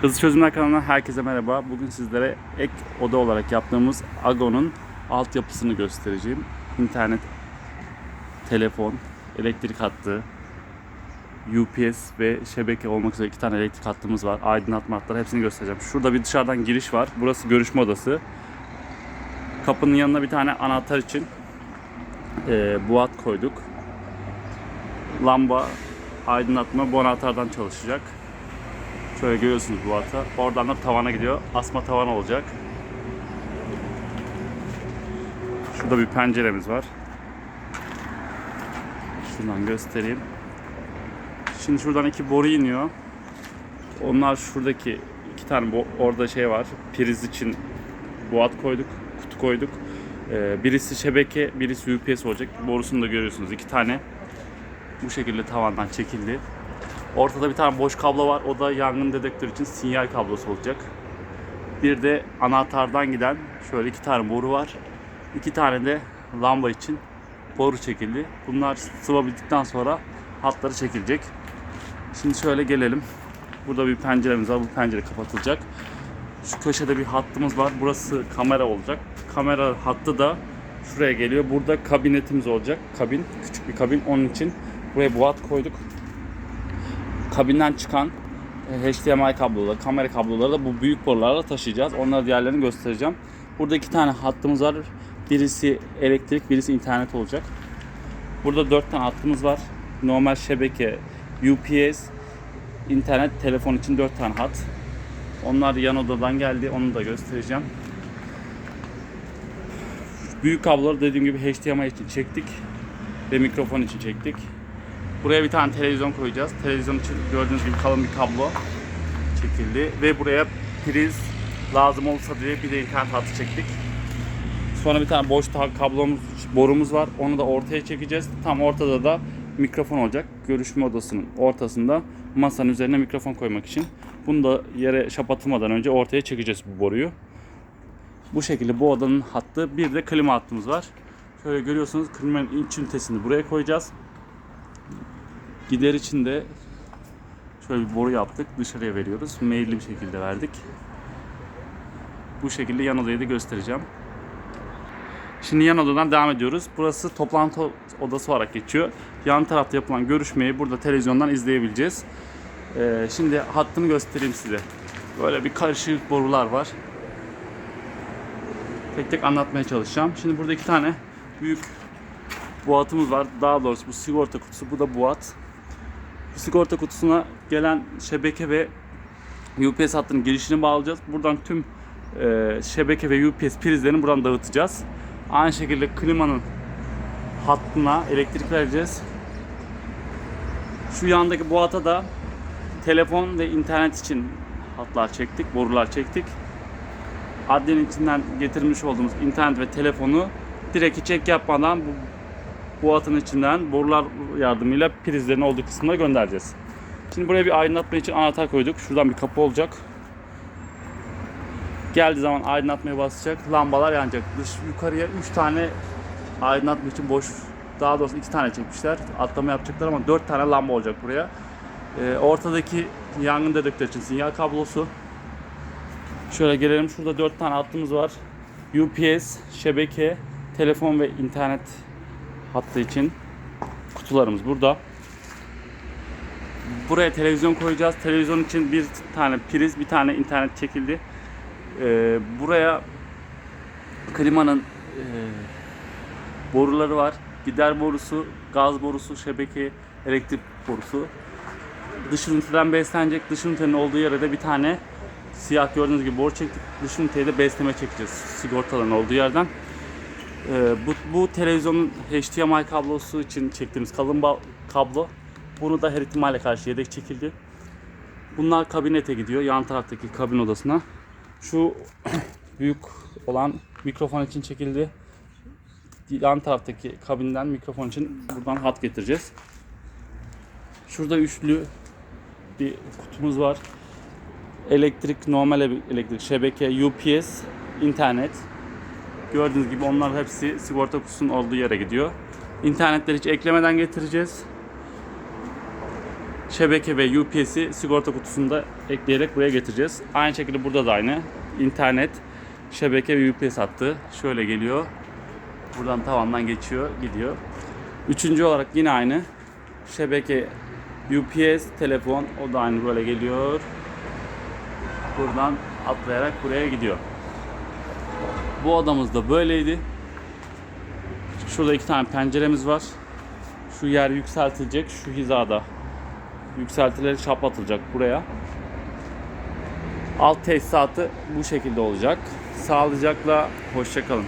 Hızlı Çözümler kanalına herkese merhaba. Bugün sizlere ek oda olarak yaptığımız Ago'nun altyapısını göstereceğim. İnternet, telefon, elektrik hattı, UPS ve şebeke olmak üzere iki tane elektrik hattımız var. Aydınlatma hatları hepsini göstereceğim. Şurada bir dışarıdan giriş var. Burası görüşme odası. Kapının yanına bir tane anahtar için eee buat koyduk. Lamba, aydınlatma bu anahtardan çalışacak. Şöyle görüyorsunuz bu ata. Oradan da tavana gidiyor. Asma tavan olacak. Şurada bir penceremiz var. Şuradan göstereyim. Şimdi şuradan iki boru iniyor. Onlar şuradaki iki tane bo- orada şey var. Priz için boğat koyduk, kutu koyduk. Ee, birisi şebeke, birisi UPS olacak. Borusunu da görüyorsunuz. iki tane bu şekilde tavandan çekildi. Ortada bir tane boş kablo var. O da yangın dedektörü için sinyal kablosu olacak. Bir de anahtardan giden şöyle iki tane boru var. İki tane de lamba için boru çekildi. Bunlar sıvabildikten sonra hatları çekilecek. Şimdi şöyle gelelim. Burada bir penceremiz var. Bu pencere kapatılacak. Şu köşede bir hattımız var. Burası kamera olacak. Kamera hattı da şuraya geliyor. Burada kabinetimiz olacak. Kabin, küçük bir kabin. Onun için buraya buat koyduk kabinden çıkan e, HDMI kabloları, kamera kabloları da bu büyük borularla taşıyacağız. Onları diğerlerini göstereceğim. Burada iki tane hattımız var. Birisi elektrik, birisi internet olacak. Burada dört tane hattımız var. Normal şebeke, UPS, internet, telefon için dört tane hat. Onlar yan odadan geldi. Onu da göstereceğim. Büyük kabloları dediğim gibi HDMI için çektik ve mikrofon için çektik. Buraya bir tane televizyon koyacağız. Televizyon gördüğünüz gibi kalın bir kablo çekildi ve buraya priz lazım olsa diye bir de internet hattı çektik. Sonra bir tane boş kablomuz, borumuz var. Onu da ortaya çekeceğiz. Tam ortada da mikrofon olacak. Görüşme odasının ortasında masanın üzerine mikrofon koymak için. Bunu da yere şapatılmadan önce ortaya çekeceğiz bu boruyu. Bu şekilde bu odanın hattı. Bir de klima hattımız var. Şöyle görüyorsunuz klimanın iç ünitesini buraya koyacağız. Gider için de şöyle bir boru yaptık. Dışarıya veriyoruz. Meyilli bir şekilde verdik. Bu şekilde yan odayı da göstereceğim. Şimdi yan odadan devam ediyoruz. Burası toplantı odası olarak geçiyor. Yan tarafta yapılan görüşmeyi burada televizyondan izleyebileceğiz. Ee, şimdi hattını göstereyim size. Böyle bir karışık borular var. Tek tek anlatmaya çalışacağım. Şimdi burada iki tane büyük boğatımız var. Daha doğrusu bu sigorta kutusu, bu da boğat. Bu sigorta kutusuna gelen şebeke ve UPS hattının girişini bağlayacağız. Buradan tüm e, şebeke ve UPS prizlerini buradan dağıtacağız. Aynı şekilde klimanın hattına elektrik vereceğiz. Şu yandaki boğata da telefon ve internet için hatlar çektik, borular çektik. Adliyenin içinden getirmiş olduğumuz internet ve telefonu direkt çek yapmadan bu bu atın içinden borular yardımıyla prizlerin olduğu kısmına göndereceğiz. Şimdi buraya bir aydınlatma için anahtar koyduk. Şuradan bir kapı olacak. Geldiği zaman aydınlatmaya basacak. Lambalar yanacak. Dış yukarıya 3 tane aydınlatma için boş daha doğrusu 2 tane çekmişler. Atlama yapacaklar ama 4 tane lamba olacak buraya. Ee, ortadaki yangın dedektörü için sinyal kablosu. Şöyle gelelim. Şurada 4 tane hattımız var. UPS, şebeke, telefon ve internet hattı için kutularımız burada. Buraya televizyon koyacağız. Televizyon için bir tane priz, bir tane internet çekildi. Ee, buraya klimanın e, boruları var. Gider borusu, gaz borusu, şebeke, elektrik borusu. Dış üniteden beslenecek. Dış ünitenin olduğu yere de bir tane siyah gördüğünüz gibi boru çektik. Dış üniteye de besleme çekeceğiz. Sigortaların olduğu yerden. Ee, bu, bu televizyonun HDMI kablosu için çektiğimiz kalın kablo. Bunu da her ihtimale karşı yedek çekildi. Bunlar kabinete gidiyor. Yan taraftaki kabin odasına. Şu büyük olan mikrofon için çekildi. Yan taraftaki kabinden mikrofon için buradan hat getireceğiz. Şurada üçlü bir kutumuz var. Elektrik, normal elektrik, şebeke, UPS, internet. Gördüğünüz gibi onlar hepsi sigorta kutusunun olduğu yere gidiyor. İnternetleri hiç eklemeden getireceğiz. şebeke ve UPS'i sigorta kutusunda ekleyerek buraya getireceğiz. Aynı şekilde burada da aynı. İnternet, şebeke ve UPS hattı şöyle geliyor. Buradan tavandan geçiyor, gidiyor. Üçüncü olarak yine aynı. Şebeke, UPS, telefon o da aynı böyle geliyor. Buradan atlayarak buraya gidiyor. Bu odamız da böyleydi. Şurada iki tane penceremiz var. Şu yer yükseltilecek şu hizada. Yükseltilerek çaplatılacak buraya. Alt tesisatı bu şekilde olacak. Sağlıcakla hoşçakalın.